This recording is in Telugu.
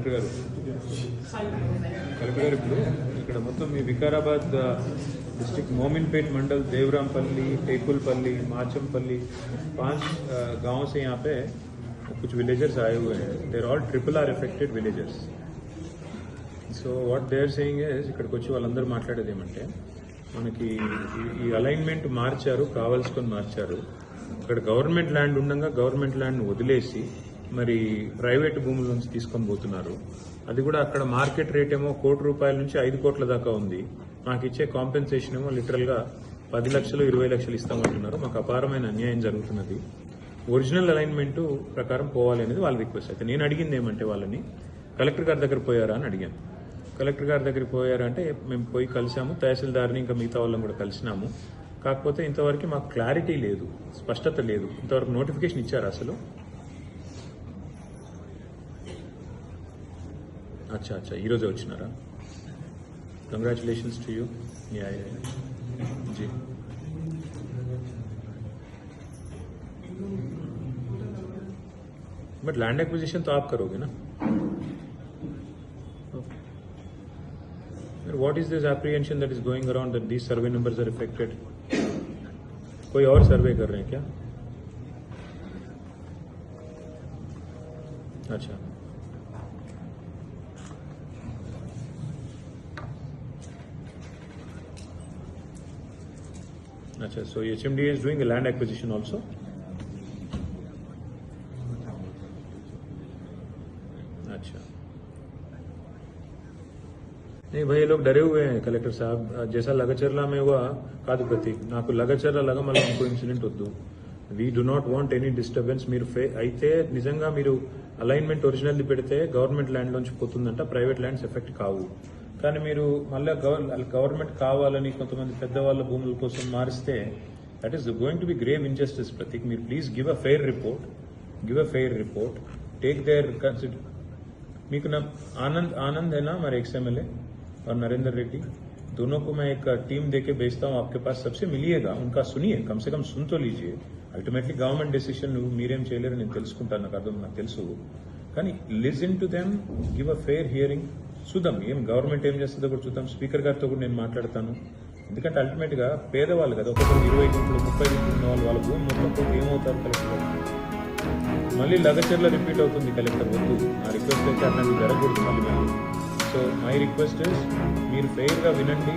కలెక్టర్ గారు కలెక్టర్ గారు ఇప్పుడు ఇక్కడ మొత్తం మీ వికారాబాద్ డిస్ట్రిక్ట్ मोमिनपेट मंडल देवरामपल्ली टेकुलपल्ली माचमपल्ली पांच अ, गांव से यहाँ पे कुछ विलेजर्स आए हुए हैं there all triple R affected villagers so what they are saying is ఇక్కడికి వచ్చి వాళ్ళందరూ మాట్లాడేది ఏమంటే మనకి ఈ- ఈ అలైన్మెంట్ మార్చారు కావాల్సుకొని మార్చారు ఇక్కడ గవర్నమెంట్ ల్యాండ్ ఉండగా గవర్నమెంట్ ల్యాండ్ వదిలేసి మరి ప్రైవేట్ భూముల నుంచి తీసుకొని పోతున్నారు. అది కూడా అక్కడ మార్కెట్ రేట్ ఏమో కోటి రూపాయల నుంచి ఐదు కోట్ల దాకా ఉంది. మాకు ఇచ్చే కాంపెన్సేషన్ ఏమో లిటరల్గా పది లక్షలు ఇరవై లక్షలు ఇస్తామంటున్నారు. మాకు అపారమైన అన్యాయం జరుగుతున్నది. ఒరిజినల్ అలైన్మెంట్ ప్రకారం పోవాలి అనేది వాళ్ళ రిక్వెస్ట్ అయితే. నేను అడిగింది ఏమంటే వాళ్ళని కలెక్టర్ గారి దగ్గర పోయారా అని అడిగాను. కలెక్టర్ గారి దగ్గరికి పోయారంటే మేము పోయి కలిసాము. తహసీల్దార్ని ఇంకా మిగతా వాళ్ళని కూడా కలిసినాము. కాకపోతే ఇంతవరకు మాకు క్లారిటీ లేదు స్పష్టత లేదు. ఇంతవరకు నోటిఫికేషన్ ఇచ్చారు అసలు? అచ్చా అచ్చా ఈరోజే వచ్చినారా congratulations to you yeah yeah G but land acquisition तो आप करोगे ना what is this apprehension that is going around that these survey numbers are affected कोई और सर्वे कर रहे हैं क्या अच्छा अच्छा so HMDA is doing a land acquisition also अच्छा नहीं भाई ये लोग डरे हुए हैं కలెక్టర్ సాబ్ జైసా లగచర్ల में हुआ కాదు ప్రతీక్ నాకు లగచర్ల లగ మళ్ళీ ఇంకో ఇన్సిడెంట్ వద్దు we do not want any disturbance మీరు ఫే అయితే నిజంగా మీరు అలైన్మెంట్ ఒరిజినల్ది పెడితే గవర్నమెంట్ ల్యాండ్ లోంచి పోతుందంట ప్రైవేట్ ల్యాండ్స్ ఎఫెక్ట్ కావు కానీ మీరు మళ్ళీ గవర్నమెంట్ కావాలని కొంతమంది పెద్దవాళ్ళ భూముల కోసం మారిస్తే that is going to be grave injustice Prateek మీరు please give a fair report give a fair report take their consider మీకు ना आनंद आनंद है ना हमारे एक्स एमएलए और नरेंद्र रेड्डी दोनों को मैं एक टीम देके भेजता हूँ आपके पास सबसे मिलिएगा उनका सुनिए कम से कम सुन तो लीजिए అల్టిమేట్లీ గవర్నమెంట్ డెసిషన్ నువ్వు మీరేం చేయలేరు నేను తెలుసుకుంటాను నాకు అర్థం నాకు తెలుసు కానీ listen to them give a fair hearing చూద్దాం ఏం గవర్నమెంట్ ఏం చేస్తుందో కూడా చూద్దాం. స్పీకర్ గారితో కూడా నేను మాట్లాడతాను. ఎందుకంటే అల్టిమేట్గా పేదవాళ్ళు కదా ఒక్కొక్కరు ఇరవై గుంపులు ముప్పై గుంపులు ఉన్న వాళ్ళు వాళ్ళ భూమి మొత్తం పోతే ఏమవుతారు కలెక్టర్ మళ్ళీ లగచర్ల రిపీట్ అవుతుంది కలెక్టర్ వద్దు. నా రిక్వెస్ట్ అయితే అట్లాంటి జరగకూడదు మళ్ళీ మేము సో మై రిక్వెస్ట్ మీరు ఫెయిర్గా వినండి